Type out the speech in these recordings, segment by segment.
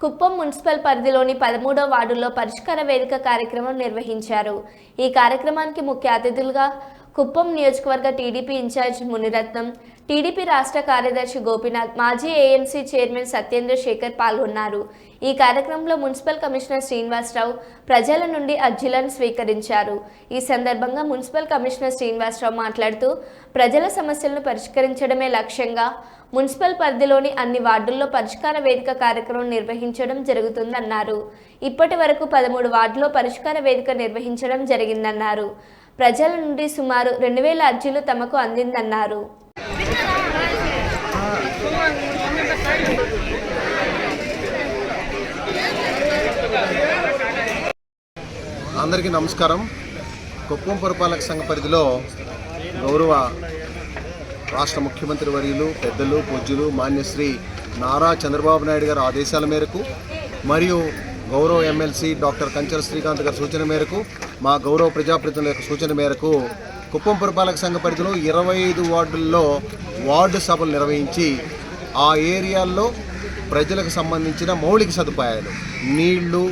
Kuppam municipal పరిధిలోని పదమూడో వార్డులో పరిష్కార వేదిక కార్యక్రమం నిర్వహించారు. ఈ కార్యక్రమానికి ముఖ్య అతిథులుగా కుప్పం నియోజకవర్గ టీడీపీ ఇన్ఛార్జ్ మునిరత్నం టీడీపీ రాష్ట్ర కార్యదర్శి గోపీనాథ్ మాజీ ఏఎంసీ చైర్మన్ సత్యేంద్ర శేఖర్ పాల్గొన్నారు. ఈ కార్యక్రమంలో మున్సిపల్ కమిషనర్ శ్రీనివాసరావు ప్రజల నుండి అర్జీలను స్వీకరించారు. ఈ సందర్భంగా మున్సిపల్ కమిషనర్ శ్రీనివాసరావు మాట్లాడుతూ ప్రజల సమస్యలను పరిష్కరించడమే లక్ష్యంగా మున్సిపల్ పరిధిలోని అన్ని వార్డుల్లో పరిష్కార వేదిక కార్యక్రమం నిర్వహించడం జరుగుతుందన్నారు. ఇప్పటి వరకు పదమూడు వార్డులో పరిష్కార వేదిక నిర్వహించడం జరిగిందన్నారు. ప్రజల నుండి సుమారు రెండు వేల అర్జీలు తమకు అందిందన్నారు. అందరికీ నమస్కారం. కుప్పం పురపాలక సంఘ పరిధిలో గౌరవ రాష్ట్ర ముఖ్యమంత్రి వర్యులు పెద్దలు పూజ్యులు మాన్యశ్రీ నారా చంద్రబాబు నాయుడు గారి ఆదేశాల మేరకు మరియు గౌరవ ఎమ్మెల్సీ డాక్టర్ కంచర శ్రీకాంత్ గారి సూచన మేరకు మా గౌరవ ప్రజాప్రతినిధుల యొక్క సూచన మేరకు కుప్పం పురపాలక సంఘ పరిధిలో ఇరవై ఐదు వార్డుల్లో వార్డు సభలు నిర్వహించి ఆ ఏరియాల్లో ప్రజలకు సంబంధించిన మౌలిక సదుపాయాలు నీళ్ళు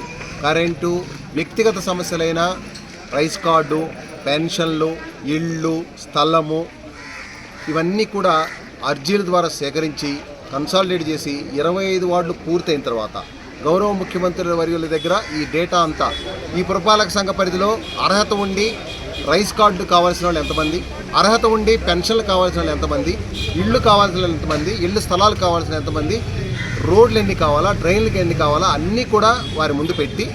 కరెంటు వ్యక్తిగత సమస్యలైన రైస్ కార్డు పెన్షన్లు ఇళ్ళు స్థలము ఇవన్నీ కూడా అర్జీల ద్వారా సేకరించి కన్సాలిడేట్ చేసి ఇరవై ఐదు వార్డులు పూర్తయిన తర్వాత గౌరవ ముఖ్యమంత్రి వర్యుల దగ్గర ఈ డేటా అంతా. ఈ పురపాలక సంఘ పరిధిలో అర్హత ఉండి రైస్ కార్డు కావాల్సిన వాళ్ళు ఎంతమంది? అర్హత ఉండి పెన్షన్లు కావాల్సిన వాళ్ళు ఎంతమంది? ఇళ్ళు కావాల్సిన ఎంతమంది? ఇళ్ళు స్థలాలు కావాల్సిన ఎంతమంది? రోడ్లు ఎన్ని కావాలా? డ్రైన్లకు ఎన్ని కావాలా? అన్నీ కూడా వారి ముందు పెట్టి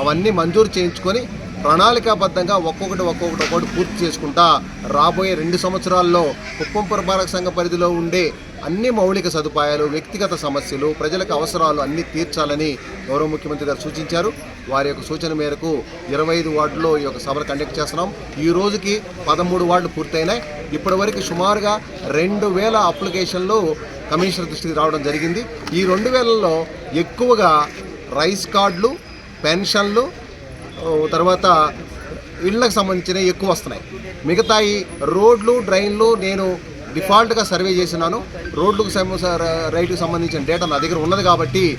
అవన్నీ మంజూరు చేయించుకొని ప్రణాళికాబద్ధంగా ఒక్కొక్కటి ఒక్కొక్కటి ఒక్కొక్కటి పూర్తి చేసుకుంటా రాబోయే రెండు సంవత్సరాల్లో కుప్పం పురపాలక సంఘ పరిధిలో ఉండే అన్ని మౌలిక సదుపాయాలు వ్యక్తిగత సమస్యలు ప్రజలకు అవసరాలు అన్నీ తీర్చాలని గౌరవ ముఖ్యమంత్రి గారు సూచించారు. వారి యొక్క సూచన మేరకు ఇరవై ఐదు వార్డులో ఈ యొక్క సభలు కండక్ట్ చేస్తున్నాం. ఈ రోజుకి పదమూడు వార్డులు పూర్తయినాయి. ఇప్పటివరకు సుమారుగా రెండు వేల అప్లికేషన్లు కమిషనర్ దృష్టికి రావడం జరిగింది. ఈ రెండు వేలలో ఎక్కువగా రైస్ కార్డులు పెన్షన్లు తర్వాత ఇళ్ళకు సంబంధించిన ఎక్కువ వస్తున్నాయి. మిగతా రోడ్లు డ్రైన్లు నేను డిఫాల్ట్గా సర్వే చేసినాను. రోడ్లకు సమ- రైతుకు సంబంధించిన డేటా నా దగ్గర ఉన్నది కాబట్టి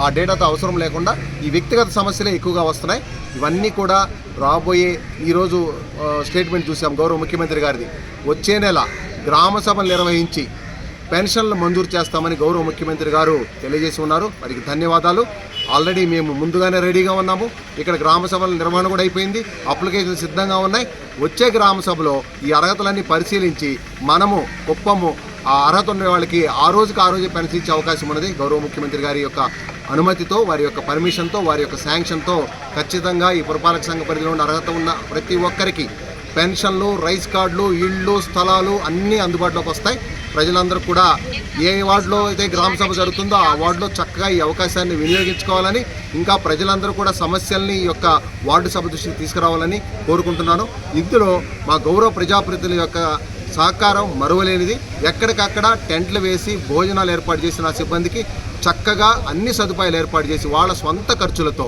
ఆ డేటాతో అవసరం లేకుండా ఈ వ్యక్తిగత సమస్యలే ఎక్కువగా వస్తున్నాయి. ఇవన్నీ కూడా రాబోయే ఈరోజు స్టేట్మెంట్ చూసాం గౌరవ ముఖ్యమంత్రి గారిది. వచ్చే నెల గ్రామ సభలు నిర్వహించి పెన్షన్లు మంజూరు చేస్తామని గౌరవ ముఖ్యమంత్రి గారు తెలియజేసి ఉన్నారు. వారికి ధన్యవాదాలు. ఆల్రెడీ మేము ముందుగానే రెడీగా ఉన్నాము. ఇక్కడ గ్రామ సభల నిర్వహణ కూడా అయిపోయింది. అప్లికేషన్లు సిద్ధంగా ఉన్నాయి. వచ్చే గ్రామ సభలో ఈ అర్హతలన్నీ పరిశీలించి మనము కుప్పము ఆ అర్హత ఉన్న వాళ్ళకి ఆ రోజుకి ఆ రోజు పెన్షన్ ఇచ్చే అవకాశం ఉన్నది. గౌరవ ముఖ్యమంత్రి గారి యొక్క అనుమతితో వారి యొక్క పర్మిషన్తో వారి యొక్క శాంక్షన్తో ఖచ్చితంగా ఈ పురపాలక సంఘ పరిధిలో ఉన్న అర్హత ఉన్న ప్రతి ఒక్కరికి పెన్షన్లు రైస్ కార్డులు ఇళ్ళు స్థలాలు అన్నీ అందుబాటులోకి వస్తాయి. ప్రజలందరూ కూడా ఏ వార్డులో అయితే గ్రామ సభ జరుగుతుందో ఆ వార్డులో చక్కగా ఈ అవకాశాన్ని వినియోగించుకోవాలని ఇంకా ప్రజలందరూ కూడా సమస్యల్ని ఈ యొక్క వార్డు సభ దృష్టికి తీసుకురావాలని కోరుకుంటున్నాను. ఇందులో మా గౌరవ ప్రజాప్రతినిధుల యొక్క సహకారం మరువలేనిది. ఎక్కడికక్కడ టెంట్లు వేసి భోజనాలు ఏర్పాటు చేసిన సిబ్బందికి చక్కగా అన్ని సదుపాయాలు ఏర్పాటు చేసి వాళ్ళ సొంత ఖర్చులతో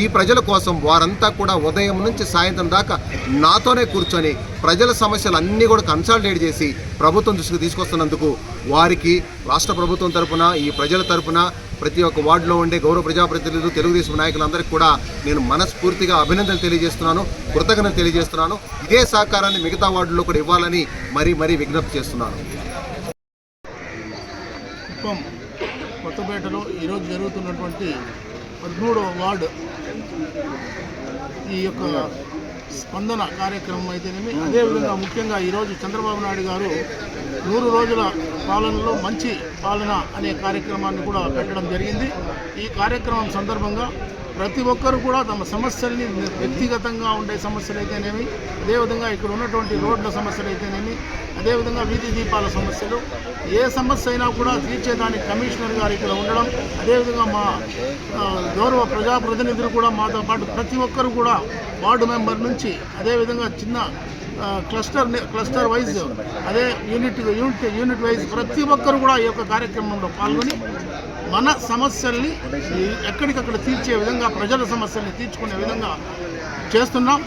ఈ ప్రజల కోసం వారంతా కూడా ఉదయం నుంచి సాయంత్రం దాకా నాతోనే కూర్చొని ప్రజల సమస్యలు అన్నీ కూడా కన్సల్టేట్ చేసి ప్రభుత్వం దృష్టికి తీసుకొస్తున్నందుకు వారికి రాష్ట్ర ప్రభుత్వం తరపున ఈ ప్రజల తరపున ప్రతి ఒక్క వార్డులో ఉండే గౌరవ ప్రజాప్రతినిధులు తెలుగుదేశం నాయకులందరికీ కూడా నేను మనస్ఫూర్తిగా అభినందనలు తెలియజేస్తున్నాను కృతజ్ఞతలు తెలియజేస్తున్నాను. ఇదే సహకారాన్ని మిగతా వార్డుల్లో కూడా ఇవ్వాలని మరీ మరీ విజ్ఞప్తి చేస్తున్నాను. కుప్పం కొత్తపేటలో ఈరోజు జరుగుతున్నటువంటి పదమూడవ వార్డు ఈ యొక్క స్పందన కార్యక్రమం అయితేనేమి అదేవిధంగా ముఖ్యంగా ఈరోజు చంద్రబాబు నాయుడు గారు నూరు రోజుల పాలనలో మంచి పాలన అనే కార్యక్రమాన్ని కూడా పెట్టడం జరిగింది. ఈ కార్యక్రమం సందర్భంగా ప్రతి ఒక్కరు కూడా తమ సమస్యల్ని వ్యక్తిగతంగా ఉండే సమస్యలు అయితేనేమి అదేవిధంగా ఇక్కడ ఉన్నటువంటి రోడ్ల సమస్యలు అయితేనేమి అదేవిధంగా వీధి దీపాల సమస్యలు. ఏ సమస్య అయినా కూడా తీర్చేదానికి కమిషనర్ గారు ఇక్కడ ఉండడం అదేవిధంగా మా గౌరవ ప్రజాప్రతినిధులు కూడా మాతో పాటు ప్రతి ఒక్కరు కూడా వార్డు మెంబర్ నుంచి అదేవిధంగా చిన్న క్లస్టర్ క్లస్టర్ వైజ్ అదే యూనిట్ యూనిట్ యూనిట్ వైజ్ ప్రతి ఒక్కరు కూడా ఈ యొక్క కార్యక్రమంలో పాల్గొని మన సమస్యల్ని ఎక్కడికక్కడ తీర్చే విధంగా ప్రజల సమస్యల్ని తీర్చుకునే విధంగా చేస్తున్నాం.